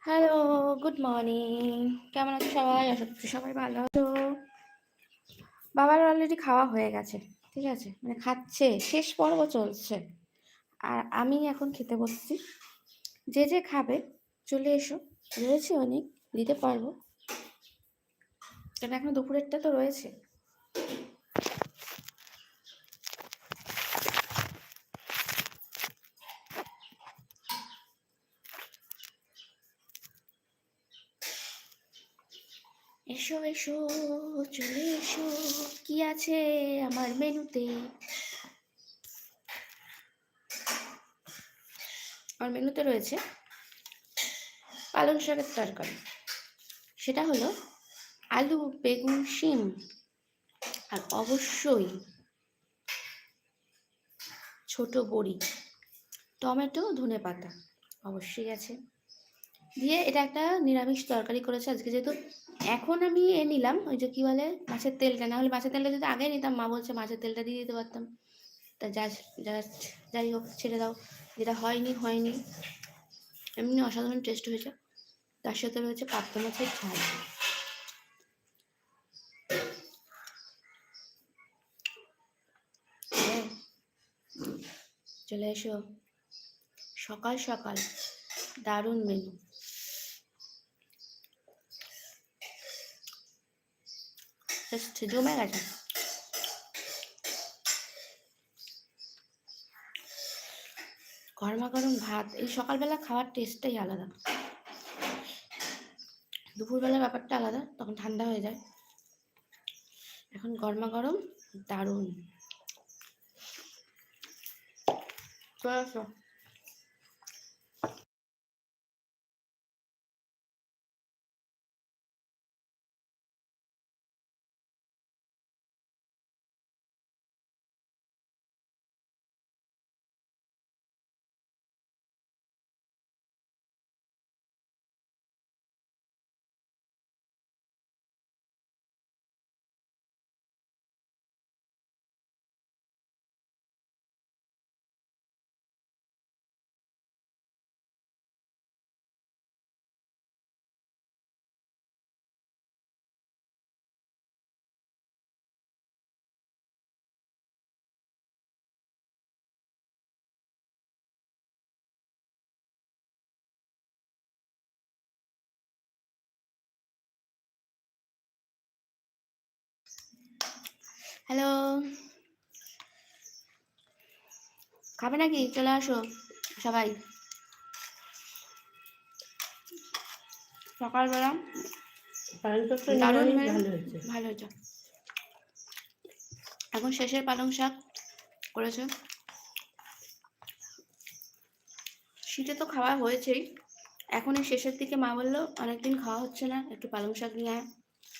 Hello good morning কেমন আছো সবাই? আশা করছি সবাই ভালো আছো। বাবার অলরেডি খাওয়া হয়ে গেছে, ঠিক আছে? মানে খাচ্ছে, শেষ পর্ব চলছে। আর আমি এখন খেতে বসছি। যে যে খাবে, চলে এসো। রয়েছে অনেক, দিতে পারব। কেন এখন দুপুরেরটা তো রয়েছে। এসো, চলে এসো। কি আছে আমার মেনুতে? আমার মেনুতে রয়েছে পালং শাকের তরকারি। সেটা হলো আলু, বেগুন, শিম আর অবশ্যই ছোট বড়ি, টমেটো ধনে পাতা অবশ্যই আছে। দিয়ে এটা একটা নিরামিষ তরকারি করেছে আজকে যেহেতু এখন আমি এ নিলাম, ওই যে কি বলে, মাছের তেলটা। না হলে মাছের তেলটা যদি আগে নিতাম, মা বলছে মাছের তেলটা দিয়ে দিতে পারতাম। তা যা জাস্ট যাই হোক, ছেড়ে দাও। যেটা হয়নি হয়নি। এমনি অসাধারণ টেস্ট হয়েছে। তার সাথে রয়েছে পাপ্তা মাছের ঝাল। হ্যাঁ। চলে এসো। সকাল সকাল। দারুণ মেনু জাস্ট জমে গেছে গরমা গরম ভাত, এই সকালবেলা খাওয়ার টেস্টটাই আলাদা। দুপুরবেলার ব্যাপারটা আলাদা, তখন ঠান্ডা হয়ে যায়। এখন গরমা গরম, দারুণ। চলে আসো। হ্যালো। খাবে নাকি? চলে আসো সবাই। সকালবেলা দারুণ ভালো হয়েছে। এখন শেষের পালং শাক করেছে। শীতে তো খাওয়া হয়েছেই। এখন এই শেষের দিকে মা বলল অনেকদিন খাওয়া হচ্ছে না একটু পালং শাক নিয়ে আয়।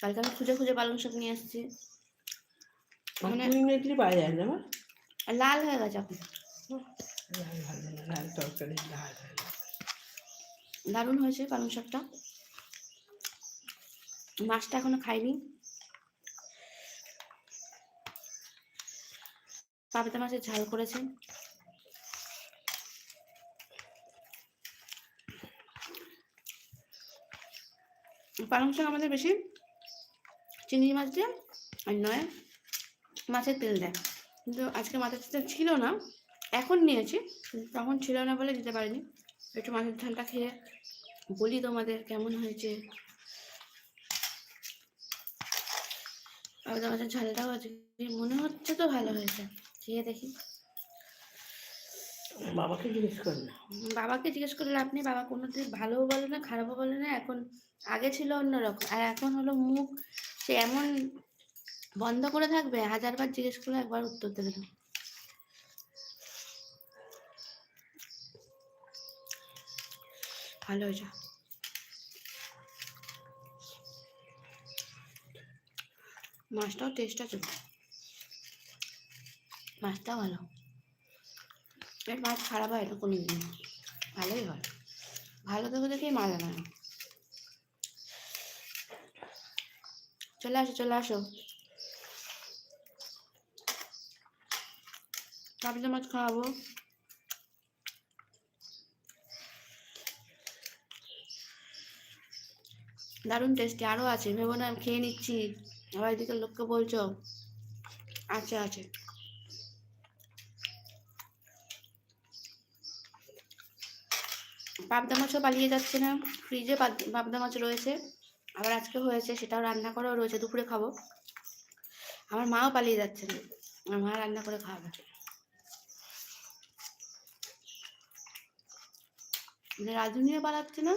কালকে আমি খুঁজে খুঁজে পালং শাক নিয়ে আসছি। মানে ইমিডিয়েটলি পাওয়া যায় না লাল হয়ে গেছে। এখন লাল ভালো না লাল তরকারি। লাল দারুণ হয়েছে পালং শাকটা। মাছটা এখনও খাইনি। পাবদা মাছের ঝাল করেছে। পালং শাক আমাদের বেশি চিংড়ি মাছ দিয়ে আর নয়। মাছের তেল দেয়। কিন্তু আজকে মাছের তেল ছিল না এখন নিয়েছি তখন ছিল না বলে দিতে পারিনি। একটু মাছের ঝালটা খেয়ে বলি তোমাদের কেমন হয়েছে। পাবদা মাছের ঝালটাও আছে মনে হচ্ছে তো ভালো হয়েছে। খেয়ে দেখি। বাবাকে জিজ্ঞেস কর না। বাবাকে জিজ্ঞেস করলে আপনি বাবা কোনোদিন ভালোও বলে না খারাপও বলে না এখন আগে ছিল অন্যরকম। আর এখন হলো মুখ সে এমন বন্ধ করে থাকবে? হাজারবার জিজ্ঞেস করলে একবার উত্তর দেবে না। ভালো যা মাছটাও টেস্ট আছে। মাছটাও ভালো। এর মাছ খারাপ হয় না, কোনো দিন। ভালোই হয়। ভালো দেখে দেখেই মাছ হয়। চলে আসো চলে আসো। পাবদা মাছ খাওয়াবো দারুণ টেস্টি আরও আছে ভেবো না আমি খেয়ে নিচ্ছি আবার এদিকে লোককে বলছো আছে আছে পাবদা মাছও পালিয়ে যাচ্ছে না ফ্রিজে পাবদা মাছ রয়েছে আবার আজকে হয়েছে সেটাও রান্না করেও রয়েছে দুপুরে খাব আমার মাও পালিয়ে যাচ্ছে না আমার মা রান্না করে খাওয়াবে মানে রাঁধুনিও পালাচ্ছে না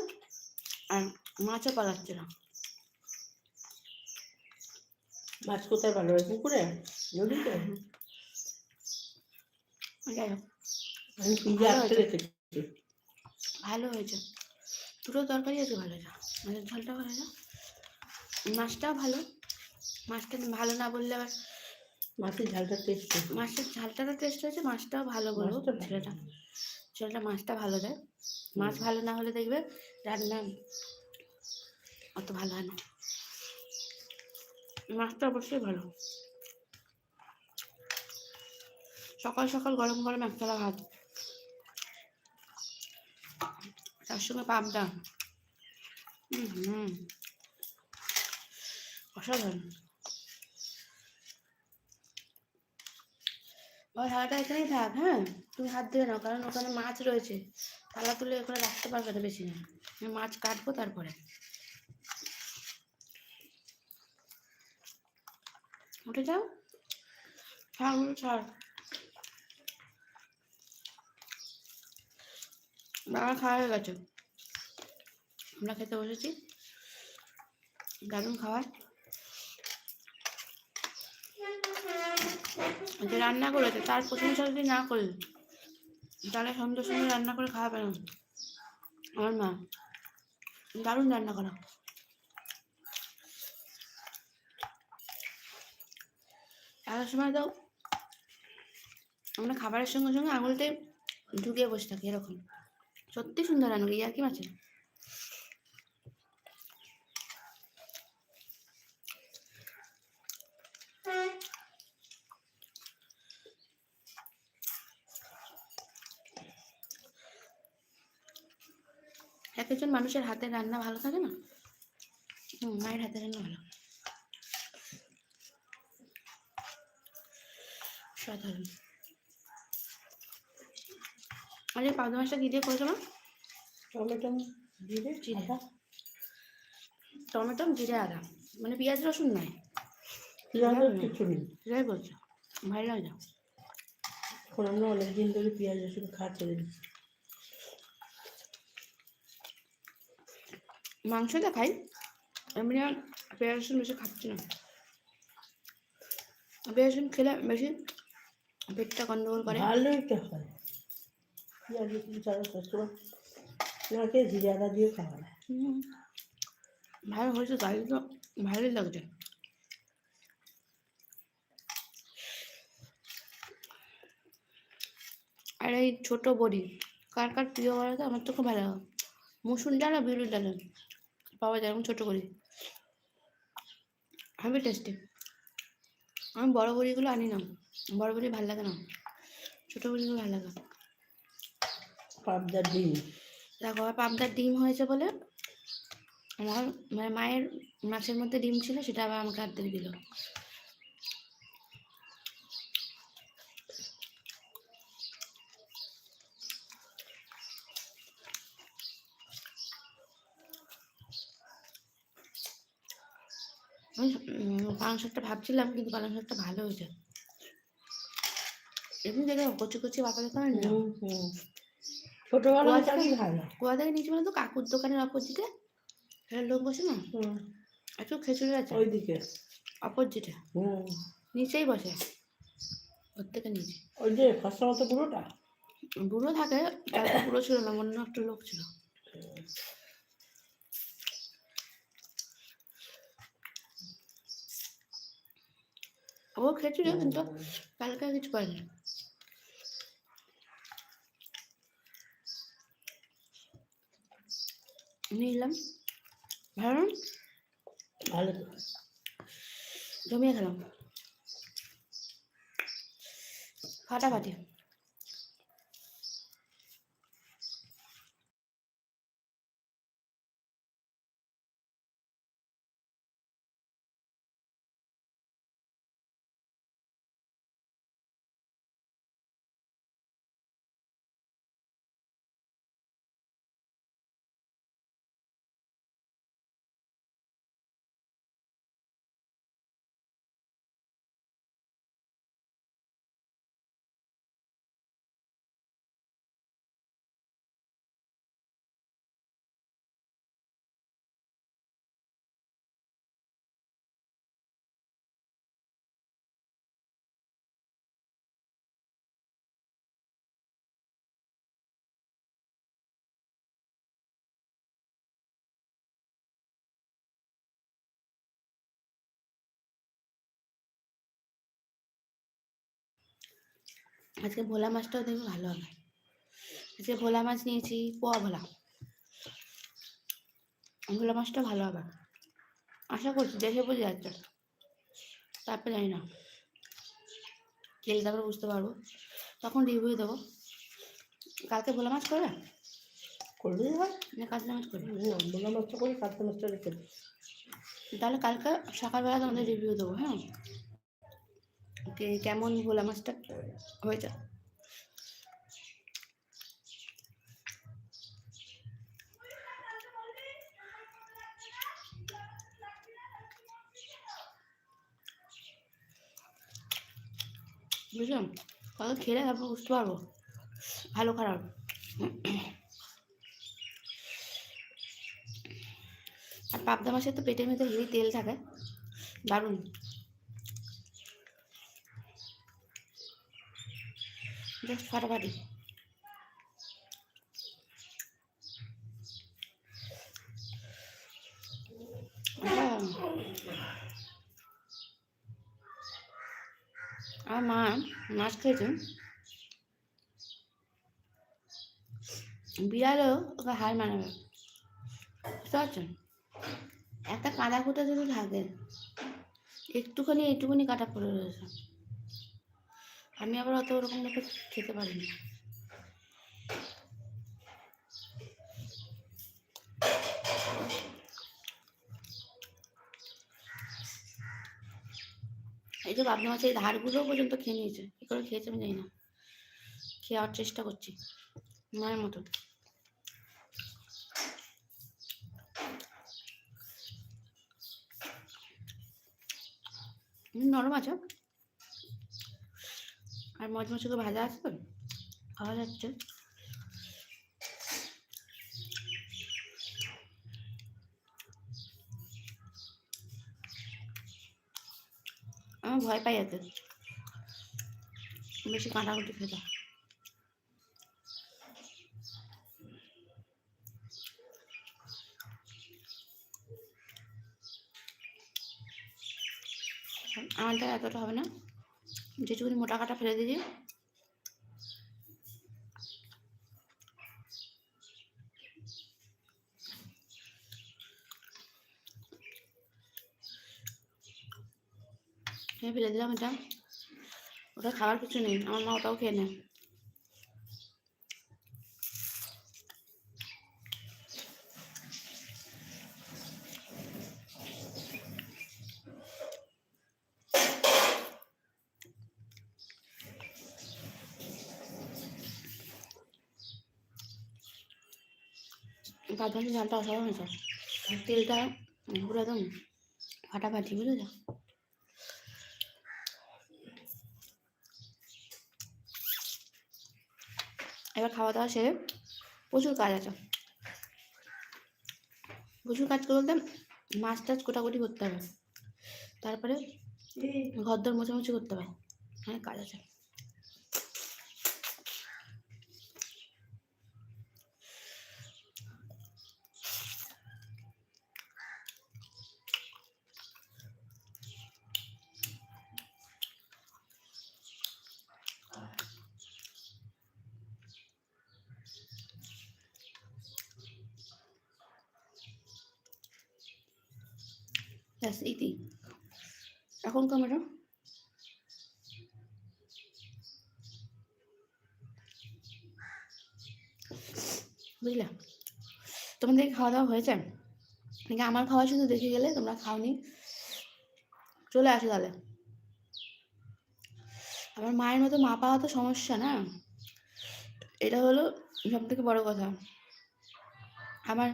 আর মাছও পালাচ্ছে না। মাছ কোথায় ভালো হয় পুকুরে? নদীতে? যাই হোক। আমি ফ্রিজে ভালো হয়েছে। রেখেছি ভালো হয়েছে। দুটো তরকারি আছে ভালো যা। মাছের ঝোলটা ভালো যা। মাছটাও ভালো। মাছটা ভালো না বললে আবার মাছের ঝালটা টেস্ট মাছটার ঝালটা টেস্ট হয়েছে মাছটাও ভালো বলব ছেলেটা। ছেলেটা মাছটা ভালো দেয়। মাছ ভালো না হলে দেখবে রান্না অত ভালো হয় না। মাছটা অবশ্যই ভালো। সকাল সকাল গরম গরম একতলা ভাত। তার সঙ্গে পাবদা। হুম। অসাধারণ। ওই থালাটা এখানেই থাক হ্যাঁ? তুমি হাত ধুয়ে নাও, কারণ ওখানে মাছ রয়েছে। থালা তুলে ওখানে রাখতে পারবে না বেশি না মাছ কাটবো তারপরে। উঠে যাও। ছাড় ছাড় বাবা খাওয়া হয়ে গেছে। আমরা খেতে বসেছি। দারুণ খাবার। যে রান্না করেছে, তার প্রশংসা যদি না করলে তাহলে সুন্দর সুন্দর রান্না করে খাওয়াবে না। আমার মা, দারুণ রান্না করা। এত সময় তো আমরা খাবারের সঙ্গে সঙ্গে আঙুলতে ঢুকিয়ে বসে থাকি এরকম। সত্যি সুন্দর রান্না করি আর কি মাছে এক একজন মানুষের হাতের রান্না ভালো থাকে না? হুম মায়ের হাতের রান্না ভালো। সাধারণ আরে পাবদা মাছটা কি দিয়ে করেছ মা? টমেটো জিরে জিরে। টমেটো জিরে আদা। মানে পেঁয়াজ রসুন নয় কিছু নেই। সেটাই বলছো ভালো লাগে এখন আমরা অনেকদিন ধরে পেঁয়াজ রসুন খাওয়া ছেড়ে দিচ্ছি। মাংসটা খাই এমনি আর পেঁয়াজ রসুন বেশি খাচ্ছি না। পেঁয়াজ রসুন খেলে বেশি পেটটা গন্ডগোল করে। ভালোই তো হয়। পেঁয়াজ রসুন ছাড়া সবসময় ওনাকে জিরে আদা দিয়ে খাওয়া ভালো হয়েছে তাই তো ভালোই লাগছে। আর এই ছোট বড়ি কার কার প্রিয় বলো তো? আমার তো খুব ভালো লাগে। মুসুর ডাল আর বিউলির ডাল পাওয়া যায় এরকম ছোটো বড়ি হেবি টেস্টি আমি বড় বড়িগুলো আনি না। বড় বড়ি ভালো লাগে না। ছোটো বড়িগুলো ভালো লাগে পাবদার ডিম। দেখো পাবদার ডিম হয়েছে বলে আমার মানে মায়ের মাছের মধ্যে ডিম ছিল সেটা আবার আমাকে হাত দিল। আমি পালং শাকটা ভাবছিলাম কিন্তু পালং শাকটা ভালো হয়েছে। এমনি দেখে কচি কচি পাতা দেখতে হয় না। কুয়া থেকে- নিচে বলে তো কাকুর দোকানের অপোজিটে। একটা লোক বসে না? হুম, একটু খেচুড়ি আছে। ওইদিকে। অপোজিটে। নিচেই বসে। ওর থেকে নিচে। ওই যে ফসল মতো পুরোটা বুড়ো থাকে বুড়ো ছিল না অন্য একটা লোক ছিল। ও খেয়েছিল কিন্তু। কালকে কিছু করেনি। নিলাম। ভালো ভালো জমিয়ে খেলাম। ফাটাফাটি। আজকে ভোলা মাছটাও দেখবে ভালো হবে। আজকে ভোলা মাছ নিয়েছি পোয়া ভোলা। ভোলা মাছটা ভালো হবে। আশা করছি দেখে বুঝে যাচ্ছে। তারপরে জানি না। খেলে তারপরে বুঝতে পারব। তখন রিভিউ দেবো। কালকে ভোলা মাছ করবে? হয় না কাতলা মাছ করবে। বোলা মাছটা করে কাতলা মাছটা রেখে তাহলে কালকে সকালবেলা তোমাদের রিভিউ দেবো হ্যাঁ? কেমন ভোলা মাছটা? হয়েছে বুঝলাম? কত খেলে তারপর বুঝতে পারব। ভালো খারাপ। আর পাবদা মাছের তো পেটের মধ্যে হেভি তেল থাকে। দারুণ। ফাটাফাটি হ্যাঁ। আমার মা মাছ খেয়েছে বিড়ালও ওকে হার মানাবে। বুঝতে পারছেন? একটা কাদা কুটা যদি থাকে, একটুখানি একটুখানি কাটা পড়ে রয়েছে। আমি আবার অত ওরকম লোকে খেতে পারি না এই যে বাবনা মাছের ধারগুলো পর্যন্ত খেয়ে নিয়েছে। কি করে খেয়েছে আমি জানি না। খেয়ে চেষ্টা করছি। মায়ের মতো। নরম আছে। আর মচমচে করে ভাজা আছে তো? খাওয়া যাচ্ছে। আমার ভয় পাই এতে। বেশি কাঁটাকুটি খেতে। আমারটা এতটা হবে না। যেটুকুনি মোটা কাটা ফেলে হ্যাঁ ফেলে দিলাম এটা। ওটা খাওয়ার কিছু নেই, আমার মা ওটাও খেয়ে নেয়। ভাত ভাজি ঝালটা অসাধারণ আর তেলটা পুরো একদম ফাটাফাটি বুঝেছ এবার খাওয়া দাওয়া সেরে প্রচুর কাজ আছে। প্রচুর কাজ বলতে মাছ টাছ কোটাকুটি করতে হবে। তারপরে ঘর দর মোছামুছি করতে হবে। অনেক কাজ আছে। ব্যাস ইতি এখন ক্যামেরা বুঝলে? তোমাদের খাওয়া দাওয়া হয়েছে? নাকি আমার খাওয়া শুধু দেখে গেলে তোমরা খাওনি? চলে আসো তাহলে। আমার মায়ের মতো মা পাওয়া তো সমস্যা না? এটা হলো সব থেকে বড় কথা। আমার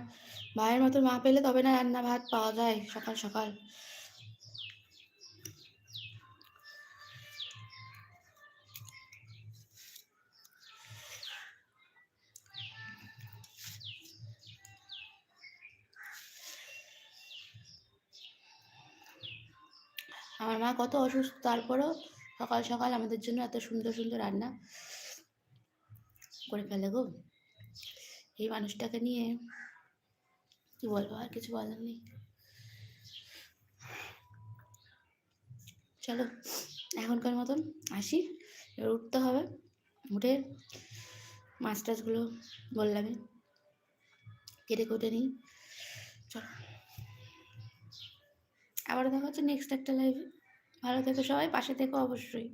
মায়ের মতো মা পেলে তবে না রান্না ভাত পাওয়া যায় সকাল সকাল। আমার মা কত অসুস্থ, তারপরেও সকাল সকাল আমাদের জন্য এত সুন্দর সুন্দর রান্না করে ফেলে গো। এই মানুষটাকে নিয়ে কি বলব, আর কিছু বলার নেই। চলো, এখনকার মতন আসি। এবার উঠতে হবে। উঠে মাছ টাছগুলো বললামই কেটে কুটে নিই। চলো। আবার দেখা হচ্ছে নেক্সট একটা লাইভে ভালো থেকো সবাই, পাশে থেকো অবশ্যই।